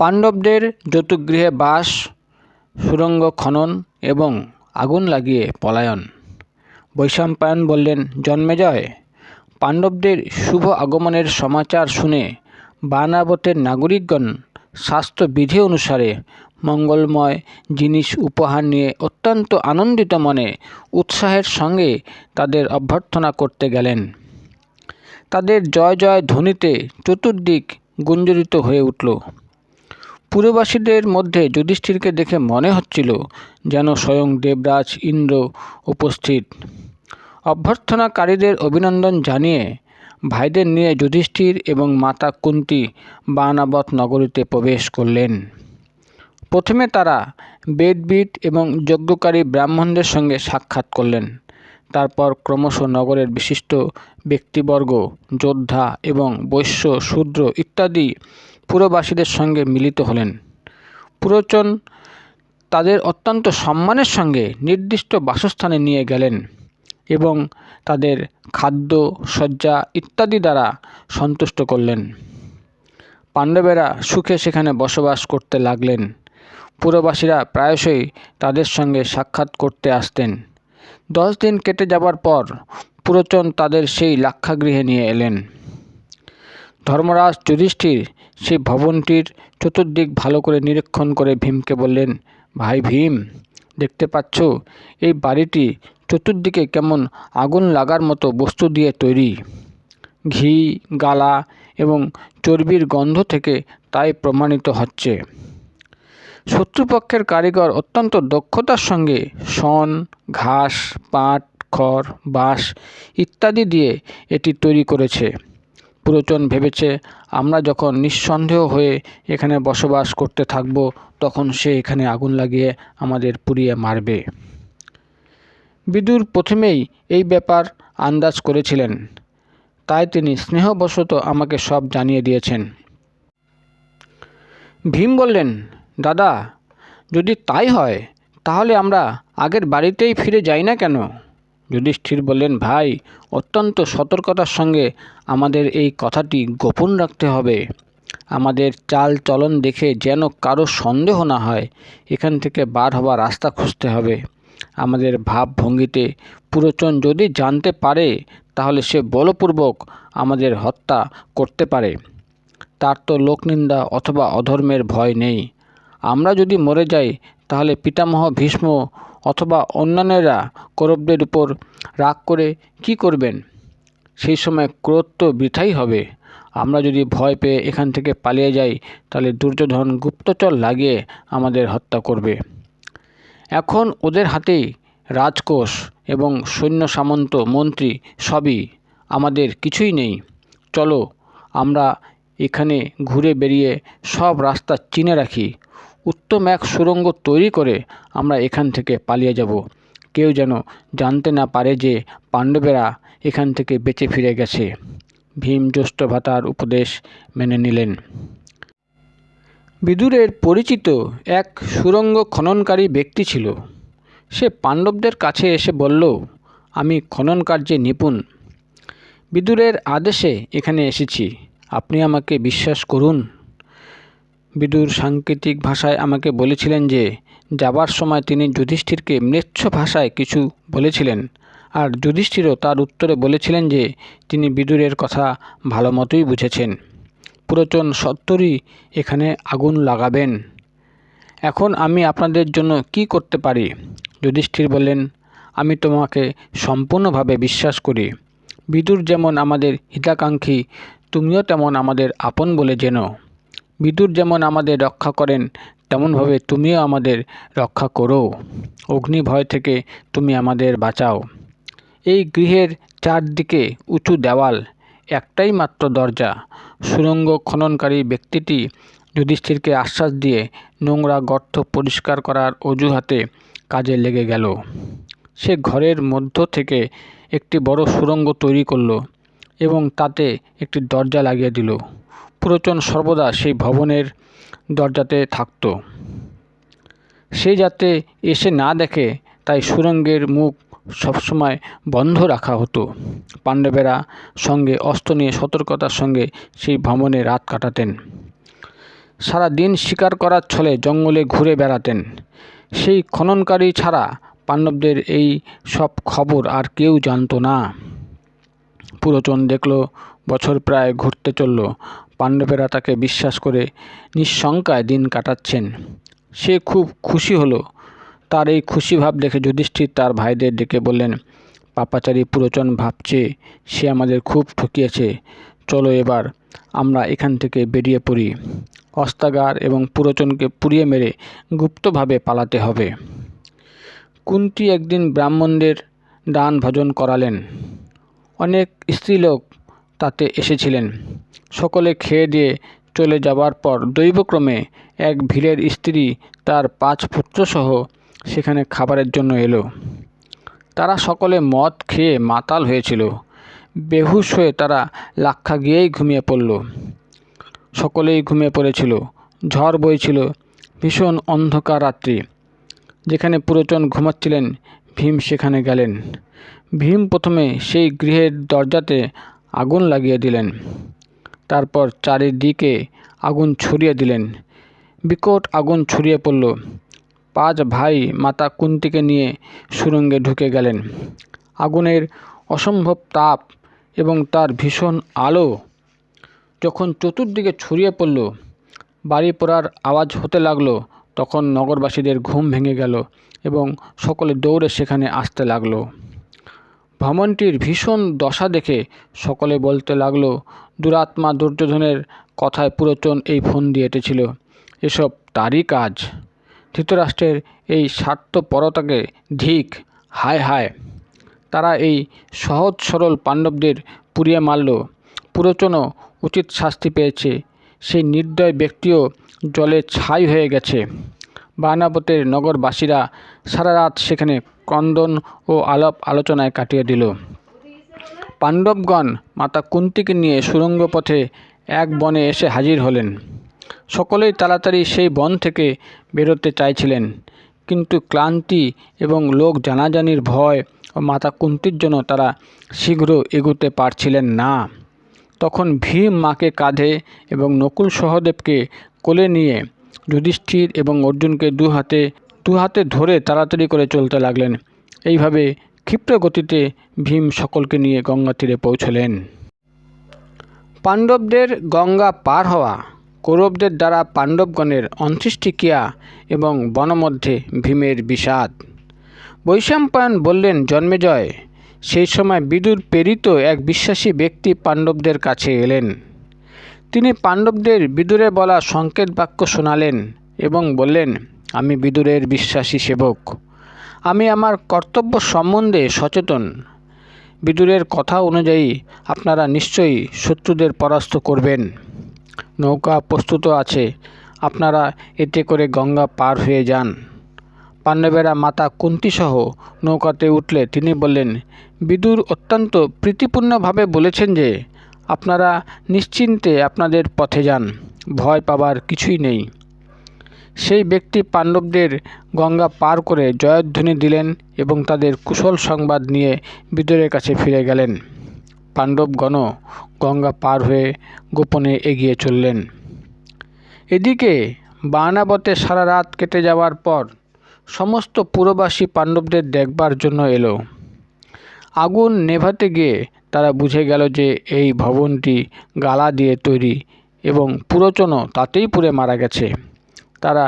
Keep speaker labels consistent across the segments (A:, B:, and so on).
A: পাণ্ডবদের যতুগৃহে বাস, সুরঙ্গ খনন এবং আগুন লাগিয়ে পলায়ন। বৈশাম্পায়ন বললেন জন্মেজয় পাণ্ডবদের শুভ আগমনের সমাচার শুনে বানাবতের নাগরিকগণ স্বাস্থ্যবিধি অনুসারে মঙ্গলময় জিনিস উপহার নিয়ে অত্যন্ত আনন্দিত মনে উৎসাহের সঙ্গে তাদের অভ্যর্থনা করতে গেলেন। তাদের জয় জয় ধ্বনিতে চতুর্দিক গুঞ্জরিত হয়ে উঠল। পুরবাসীদের মধ্যে যুধিষ্ঠিরকে দেখে মনে হচ্ছিল যেন স্বয়ং দেবরাজ ইন্দ্র উপস্থিত। অভ্যর্থনাকারীদের অভিনন্দন জানিয়ে ভাইদের নিয়ে যুধিষ্ঠির এবং মাতা কুন্তি বানাবত নগরীতে প্রবেশ করলেন। প্রথমে তারা বেদবিদ এবং যজ্ঞকারী ব্রাহ্মণদের সঙ্গে সাক্ষাৎ করলেন। তারপর ক্রমশ নগরের বিশিষ্ট ব্যক্তিবর্গ, যোদ্ধা এবং বৈশ্য, শূদ্র ইত্যাদি পুরবাসীদের সঙ্গে মিলিত হলেন। পুরোচন তাদের অত্যন্ত সম্মানের সঙ্গে নির্দিষ্ট বাসস্থানে নিয়ে গেলেন এবং তাদের খাদ্য, শয্যা ইত্যাদি দ্বারা সন্তুষ্ট করলেন। পাণ্ডবেরা সুখে সেখানে বসবাস করতে লাগলেন। পুরবাসীরা প্রায়শই তাদের সঙ্গে সাক্ষাৎ করতে আসতেন। দশ দিন কেটে যাবার পর পুরোচন তাদের সেই লাক্ষাগৃহে নিয়ে এলেন। ধর্মরাজ যুধিষ্ঠির সেই ভবনটির চতুর্দিক ভালো করে নিরীক্ষণ করে ভীমকে বললেন, ভাই ভীম, দেখতে পাচ্ছ, এই বাড়িটি চতুর্দিকে কেমন আগুন লাগার মতো বস্তু দিয়ে তৈরি। ঘি, গালা এবং চর্বির গন্ধ থেকে তাই প্রমাণিত হচ্ছে। শত্রুপক্ষের কারিগর অত্যন্ত দক্ষতার সঙ্গে শন, ঘাস, পাট, খড়, বাঁশ ইত্যাদি দিয়ে এটি তৈরি করেছে। পুরোচন ভেবেছে, আমরা যখন নিঃসন্দেহ হয়ে এখানে বসবাস করতে থাকব, তখন সে এখানে আগুন লাগিয়ে আমাদের পুড়িয়ে মারবে। বিদুর প্রথমেই এই ব্যাপার আন্দাজ করেছিলেন। তাই তিনি স্নেহবশত আমাকে সব জানিয়ে দিয়েছেন। ভীম বললেন, দাদা, যদি তাই হয়, তাহলে আমরা আগের বাড়িতেই ফিরে যাই না কেন? যুধিষ্ঠির বললেন, ভাই, অত্যন্ত সতর্কতার সঙ্গে আমাদের এই কথাটি গোপন রাখতে হবে। আমাদের চাল চলন দেখে যেন কারও সন্দেহ না হয়, এখান থেকে বার হবার রাস্তা খুঁজতে হবে। আমাদের ভাবভঙ্গিতে পুরোচন যদি জানতে পারে, তাহলে সে বলপূর্বক আমাদের হত্যা করতে পারে। তার তো লোকনিন্দা অথবা অধর্মের ভয় নেই। আমরা যদি মরে যাই, তাহলে পিতামহ ভীষ্ম অথবা অন্যান্যরা কৌরবদের উপর রাগ করে কি করবেন? সেই সময় ক্রোধ তো বৃথাই হবে। আমরা যদি ভয় পেয়ে এখান থেকে পালিয়ে যাই, তাহলে দুর্যোধন গুপ্তচর লাগিয়ে আমাদের হত্যা করবে। এখন ওদের হাতেই রাজকোষ এবং সৈন্য সামন্ত, মন্ত্রী সবই আমাদের কিছুই নেই। চলো, আমরা এখানে ঘুরে বেরিয়ে সব রাস্তা চিনে রাখি। উত্তম এক সুরঙ্গ তৈরি করে আমরা এখান থেকে পালিয়ে যাব। কেউ যেন জানতে না পারে যে পাণ্ডবেরা এখান থেকে বেঁচে ফিরে গেছে। ভীম জ্যৈষ্ঠ ভাতার উপদেশ মেনে নিলেন। বিদুরের পরিচিত এক সুরঙ্গ খননকারী ব্যক্তি ছিল। সে পাণ্ডবদের কাছে এসে বলল, আমি খনন কার্যে নিপুণ। বিদুরের আদেশে এখানে এসেছি। আপনি আমাকে বিশ্বাস করুন। বিদুর সাংকেতিক ভাষায় আমাকে বলেছিলেন যে, যাবার সময় তিনি যুধিষ্ঠিরকে ম্লেচ্ছ ভাষায় কিছু বলেছিলেন। আর যুধিষ্ঠিরও তার উত্তরে বলেছিলেন যে, তিনি বিদুরের কথা ভালো মতোই বুঝেছেন। পুরোচন সত্তরই এখানে আগুন লাগাবেন। এখন আমি আপনাদের জন্য কি করতে পারি? যুধিষ্ঠির বললেন, আমি তোমাকে সম্পূর্ণভাবে বিশ্বাস করি। বিদুর যেমন আমাদের হিতাকাঙ্ক্ষী, তুমিও তেমন আমাদের আপন বলে জেনো। বিদুর যেমন আমাদের রক্ষা করেন, তেমনভাবে তুমিও আমাদের রক্ষা করো। অগ্নি ভয় থেকে তুমি আমাদের বাঁচাও। এই গৃহের চারদিকে উঁচু দেওয়াল, একটাই মাত্র দরজা। সুরঙ্গ খননকারী ব্যক্তিটি যুধিষ্ঠিরকে আশ্বাস দিয়ে নোংরা গর্ত পরিষ্কার করার অজুহাতে কাজে লেগে গেল। সে ঘরের মধ্য থেকে একটি বড় সুরঙ্গ তৈরি করল এবং তাতে একটি দরজা লাগিয়ে দিল। পুরোচন সর্বদা সেই ভবনের দরজাতে থাকত। সে যাতে এসে না দেখে, তাই সুরঙ্গের মুখ সবসময় বন্ধ রাখা হতো। পাণ্ডবেরা সঙ্গে অস্ত্র নিয়ে সতর্কতার সঙ্গে সেই ভ্রমণে রাত কাটাতেন। সারা দিন শিকার করার ছলে জঙ্গলে ঘুরে বেড়াতেন। সেই খননকারী ছাড়া পাণ্ডবদের এই সব খবর আর কেউ জানতো না। পুরোচন দেখল, বছর প্রায় ঘুরতে চলল। পাণ্ডবেরা তাকে বিশ্বাস করে নিঃশঙ্কায় দিন কাটাচ্ছেন। সে খুব খুশি হলো। তার এই খুশি ভাব দেখে যুধিষ্ঠির তার ভাইদের ডেকে বললেন, পাপাচারী পুরোচন ভাবছে সে আমাদের খুব ঠকিয়েছে। চলো এবার আমরা এখান থেকে বেরিয়ে পড়ি। অস্তাগার এবং পুরোচনকে পুড়িয়ে মেরে গুপ্তভাবে পালাতে হবে কুন্তি একদিন ব্রাহ্মণদের দান ভজন করালেন। অনেক স্ত্রীলোক তাতে এসেছিলেন। সকলে খেয়ে দিয়ে চলে যাবার পর দৈবক্রমে এক ভিলের স্ত্রী তার পাঁচ পুত্রসহ সেখানে খাবারের জন্য এলো। তারা সকলে মদ খেয়ে মাতাল হয়েছিল। বেহুশ হয়ে তারা লাক্ষা গিয়েই ঘুমিয়ে পড়ল। সকলেই ঘুমিয়ে পড়েছিল। ঝড় বইছিল। ভীষণ অন্ধকার রাত্রি। যেখানে পুরোচন ঘুমাচ্ছিলেন, ভীম সেখানে গেলেন। ভীম প্রথমে সেই গৃহের দরজাতে আগুন লাগিয়ে দিলেন। তারপর চারিদিকে আগুন ছড়িয়ে দিলেন। বিকট আগুন ছড়িয়ে পড়ল। পাঁচ ভাই মাতা কুন্তিকে নিয়ে সুরঙ্গে ঢুকে গেলেন। আগুনের অসম্ভব তাপ এবং তার ভীষণ আলো যখন চতুর্দিকে ছড়িয়ে পড়ল, বাড়ি পড়ার আওয়াজ হতে লাগল, তখন নগরবাসীদের ঘুম ভেঙে গেল এবং সকলে দৌড়ে সেখানে আসতে লাগল। ভ্রমণটির ভীষণ দশা দেখে সকলে বলতে লাগল দুরাত্মা দুর্যোধনের কথায় পুরোচন এই ফোন এঁটেছিল। এসব তারই কাজ। ধৃতরাষ্ট্রের এই স্বার্থপরতাকে ধিক হায় হায়। তারা এই সহজ সরল পাণ্ডবদের পুড়িয়ে মারল। পুরোচনও উচিত শাস্তি পেয়েছে। সেই নির্দয় ব্যক্তিও জলে ছাই হয়ে গেছে। বায়নাবতের নগরবাসীরা সারা রাত সেখানে ক্রন্দন ও আলাপ আলোচনায় কাটিয়ে দিল। পাণ্ডবগণ মাতা কুন্তিকে নিয়ে সুরঙ্গ পথে এক বনে এসে হাজির হলেন। সকলেই তাড়াতাড়ি সেই বন থেকে বেরোতে চাইছিলেন। কিন্তু ক্লান্তি এবং লোক জানাজানির ভয় ও মাতা কুন্তির জন্য তারা শীঘ্র এগোতে পারছিলেন না। তখন ভীম মাকে কাঁধে এবং নকুল সহদেবকে কোলে নিয়ে যুধিষ্ঠির এবং অর্জুনকে দু হাতে দু হাতে ধরে তাড়াতাড়ি করে চলতে লাগলেন। এইভাবে ক্ষিপ্র গতিতে ভীম সকলকে নিয়ে গঙ্গা তীরে পৌঁছলেন। পাণ্ডবদের গঙ্গা পার হওয়া, কৌরবদের দ্বারা পাণ্ডবগণের অন্ত্যেষ্টিক্রিয়া এবং বনমধ্যে ভীমের বিষাদ। বৈশাম্পায়ন বললেন জন্মেজয় সেই সময় বিদুর প্রেরিত এক বিশ্বাসী ব্যক্তি পাণ্ডবদের কাছে এলেন। তিনি পাণ্ডবদের বিদুরে বলা সংকেত বাক্য শোনালেন এবং বললেন, আমি বিদুরের বিশ্বাসী সেবক। আমি আমার কর্তব্য সম্বন্ধে সচেতন। বিদুরের কথা অনুযায়ী আপনারা নিশ্চয়ই শত্রুদের পরাস্ত করবেন। নৌকা প্রস্তুত আছে। আপনারা এতে করে গঙ্গা পার হয়ে যান। পাণ্ডবেরা মাতা কুন্তিসহ নৌকাতে উঠলে তিনি বললেন, বিদুর অত্যন্ত প্রীতিপূর্ণভাবে বলেছেন যে, আপনারা নিশ্চিন্তে আপনাদের পথে যান। ভয় পাবার কিছুই নেই। সেই ব্যক্তি পাণ্ডবদের গঙ্গা পার করে জয়ধ্বনি দিলেন এবং তাদের কুশল সংবাদ নিয়ে বিদুরের কাছে ফিরে গেলেন। পাণ্ডবগণ গঙ্গা পার হয়ে গোপনে এগিয়ে চললেন। এদিকে বানাবতে সারা রাত কেটে যাওয়ার পর সমস্ত পুরবাসী পাণ্ডবদের দেখবার জন্য এলো। আগুন নেভাতে গিয়ে তারা বুঝে গেল যে এই ভবনটি গালা দিয়ে তৈরি এবং পুরোচনও তাতেই পুড়ে মারা গেছে। তারা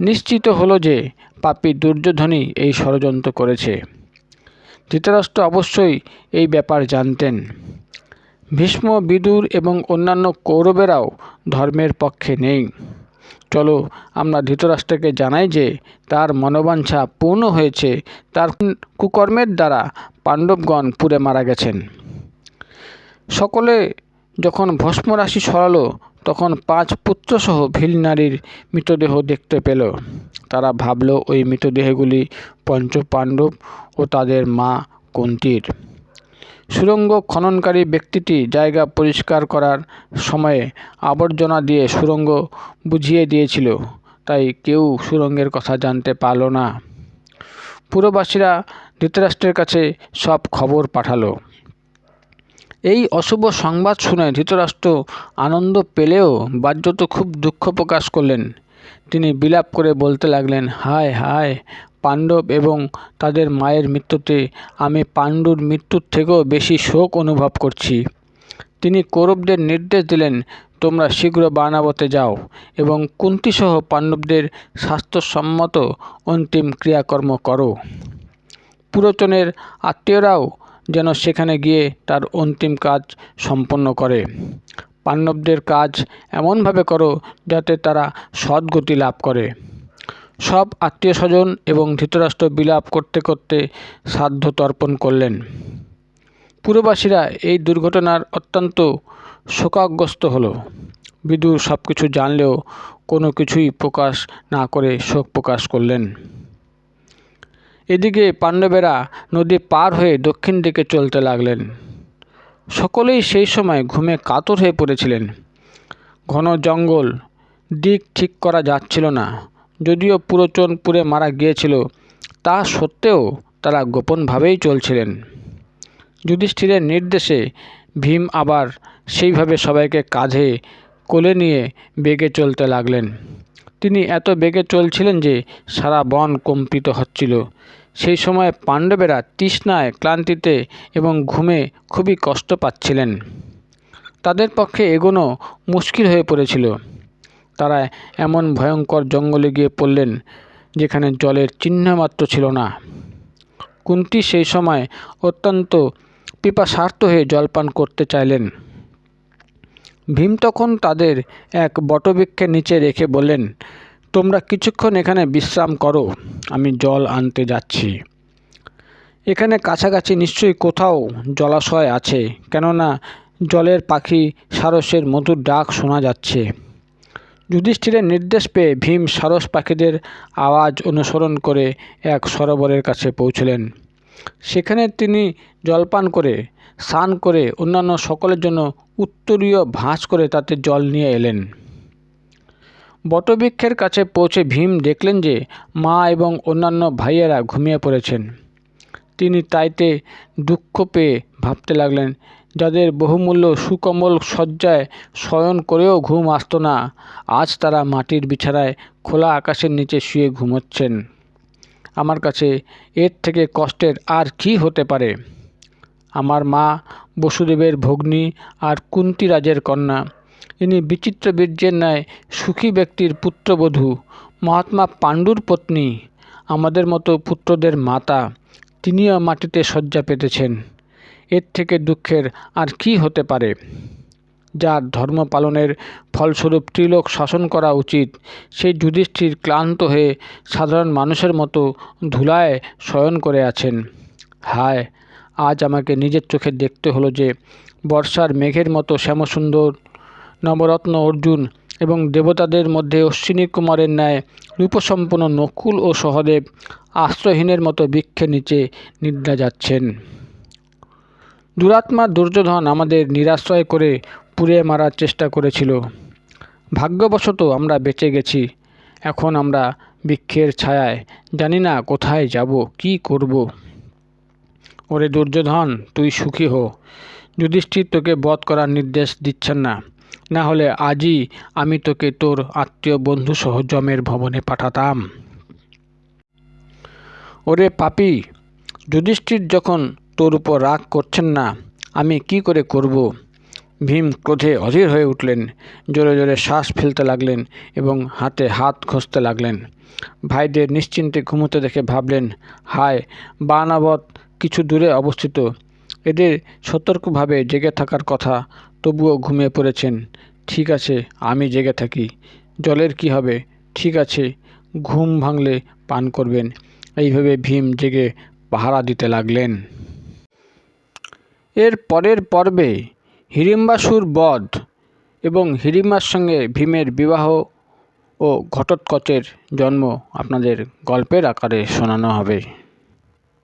A: নিশ্চিত হলো যে পাপী দুর্যোধনই এই ষড়যন্ত্র করেছে। ধৃতরাষ্ট্র অবশ্যই এই ব্যাপার জানতেন। ভীষ্ম, বিদুর এবং অন্যান্য কৌরবেরাও ধর্মের পক্ষে নেই। চলো আমরা ধৃতরাষ্ট্রকে জানাই যে তার মনোবাঞ্ছা পূর্ণ হয়েছে, তার কুকর্মের দ্বারা পাণ্ডবগণ পুড়ে মারা গেছেন। সকলে যখন ভস্মরাশি সরালো তখন পাঁচ পুত্রসহ ভিল নারীর মৃতদেহ দেখতে পেল। তারা ভাবল, ওই মৃতদেহগুলি পঞ্চ পাণ্ডব ও তাদের মা কুন্তির। সুরঙ্গ খননকারী ব্যক্তিটি জায়গা পরিষ্কার করার সময়ে আবর্জনা দিয়ে সুরঙ্গ বুঝিয়ে দিয়েছিল। তাই কেউ সুরঙ্গের কথা জানতে পারল না। পুরবাসীরা ধৃতরাষ্ট্রের কাছে সব খবর পাঠালো। এই অশুভ সংবাদ শুনে ধৃতরাষ্ট্র আনন্দ পেলেও বাহ্যত খুব দুঃখ প্রকাশ করলেন। তিনি বিলাপ করে বলতে লাগলেন, হায় হায়, পাণ্ডব এবং তাদের মায়ের মৃত্যুতে আমি পাণ্ডুর মৃত্যুর থেকেও বেশি শোক অনুভব করছি। তিনি কৌরবদের নির্দেশ দিলেন, তোমরা শীঘ্র বানাবতে যাও এবং কুন্তিসহ পাণ্ডবদের স্বাস্থ্যসম্মত অন্তিম ক্রিয়াকর্ম করো। পুরোচনের আত্মীয়রাও যেন সেখানে গিয়ে তার অন্তিম কাজ সম্পন্ন করে। পাণ্ডবদের কাজ এমনভাবে করো যাতে তারা সদ্গতি লাভ করে। সব আত্মীয় স্বজন এবং ধৃতরাষ্ট্র বিলাপ করতে করতে শ্রাদ্ধ তর্পণ করলেন। পুরবাসীরা এই দুর্ঘটনার অত্যন্ত শোকাগ্রস্ত হলো। বিদুর সব কিছু জানলেও কোনো কিছুই প্রকাশ না করে শোক প্রকাশ করলেন। এদিকে পাণ্ডবেরা নদী পার হয়ে দক্ষিণ দিকে চলতে লাগলেন। সকলেই সেই সময় ঘুমে কাতর হয়ে পড়েছিলেন। ঘন জঙ্গল, দিক ঠিক করা যাচ্ছিল না। যদিও পুরোচন পুরে মারা গিয়েছিল, তা সত্ত্বেও তারা গোপনভাবেই চলছিলেন। যুধিষ্ঠিরের নির্দেশে ভীম আবার সেইভাবে সবাইকে কাঁধে কোলে নিয়ে বেগে চলতে লাগলেন। তিনি এত বেগে চলছিলেন যে সারা বন কম্পিত হচ্ছিল। সেই সময় পাণ্ডবেরা তৃষ্ণায়, ক্লান্তিতে এবং ঘুমে খুবই কষ্ট পাচ্ছিলেন। তাদের পক্ষে এগোনো মুশকিল হয়ে পড়েছিল। তারা এমন ভয়ঙ্কর জঙ্গলে গিয়ে পড়লেন, যেখানে জলের চিহ্নমাত্র ছিল না। কুন্তি সেই সময় অত্যন্ত পিপাসার্থ হয়ে জলপান করতে চাইলেন। ভীম তখন তাদের এক বটবৃক্ষের নিচে রেখে বললেন তোমরা কিছুক্ষণ এখানে বিশ্রাম করো, আমি জল আনতে যাচ্ছি। এখানে কাছাকাছি নিশ্চয়ই কোথাও জলাশয় আছে, কেননা জলের পাখি সারসের মধুর ডাক শোনা যাচ্ছে। যুধিষ্ঠিরের নির্দেশ পেয়ে ভীম সারস পাখিদের আওয়াজ অনুসরণ করে এক সরোবরের কাছে পৌঁছলেন। সেখানে তিনি জলপান করে, স্নান করে অন্যান্য সকলের জন্য উত্তরীয় ভাঁজ করে তাতে জল নিয়ে এলেন। বটবৃক্ষের কাছে পৌঁছে ভীম দেখলেন যে মা এবং অন্যান্য ভাইয়েরা ঘুমিয়ে পড়েছেন। তিনি তাইতে দুঃখ পেয়ে ভাবতে লাগলেন, যাদের বহুমূল্য সুকমল শয্যায় শয়ন করেও ঘুম আসত না, আজ তারা মাটির বিছানায় খোলা আকাশের নিচে শুয়ে ঘুমোচ্ছেন। আমার কাছে এর থেকে কষ্টের আর কি হতে পারে? আমার মা বসুদেবের ভগ্নী আর কুন্তিরাজের কন্যা ইনি বিচিত্র বীর্যের ন্যায় সুখী ব্যক্তির পুত্রবধূ, মহাত্মা পাণ্ডুর পত্নী, আমাদের মতো পুত্রদের মাতা, তিনিও মাটিতে শয্যা পেতেছেন। এর থেকে দুঃখের আর কি হতে পারে? যার ধর্ম পালনের ফলস্বরূপ ত্রিলোক শাসন করা উচিত, সেই যুধিষ্ঠির ক্লান্ত হয়ে সাধারণ মানুষের মতো ধুলায় শয়ন করে আছেন। হায়, আজ আমাকে নিজের চোখে দেখতে হলো যে বর্ষার মেঘের মতো শ্যামসুন্দর নবরত্ন অর্জুন এবং দেবতাদের মধ্যে অশ্বিনী কুমারের ন্যায় রূপসম্পন্ন নকুল ও সহদেব আশ্রয়হীনের মতো বৃক্ষের নিচে নিদ্রা যাচ্ছেন। দুরাত্মা দুর্যোধন আমাদের নিরাশ্রয় করে পুড়ে মারার চেষ্টা করেছিল। ভাগ্যবশত আমরা বেঁচে গেছি। এখন আমরা বৃক্ষের ছায়ায়। জানি না কোথায় যাব, কি করব। ওরে দুর্যোধন, তুই সুখী হো। যুধিষ্ঠির তোকে বধ করার নির্দেশ দিচ্ছেন না। না হলে আজই আমি তোকে তোর আত্মীয় বন্ধু সহ জমের ভবনে পাঠাতাম। ওরে পাপি, যুধিষ্ঠির যখন তোর উপর রাগ করছেন না, আমি কি করে করব? ভীম ক্রোধে অধীর হয়ে উঠলেন, জোরে জোরে শ্বাস ফেলতে লাগলেন এবং হাতে হাত ঘষতে লাগলেন। ভাইদের নিশ্চিন্তে ঘুমোতে দেখে ভাবলেন, হায়, বানাবত কিছু দূরে অবস্থিত এদের সতর্কভাবে জেগে থাকার কথা তবুও ঘুমিয়ে পড়েছেন। ঠিক আছে, আমি জেগে থাকি। জলের কি হবে? ঠিক আছে, ঘুম ভাঙলে পান করবেন। এইভাবে ভীম জেগে পাহারা দিতে লাগলেন। এর পরের পর্বে হিড়িম্বাসুর বধ এবং হিড়িম্বার সঙ্গে ভীমের বিবাহ ও ঘটোৎকচের জন্ম আপনাদের গল্পের আকারে শোনানো হবে।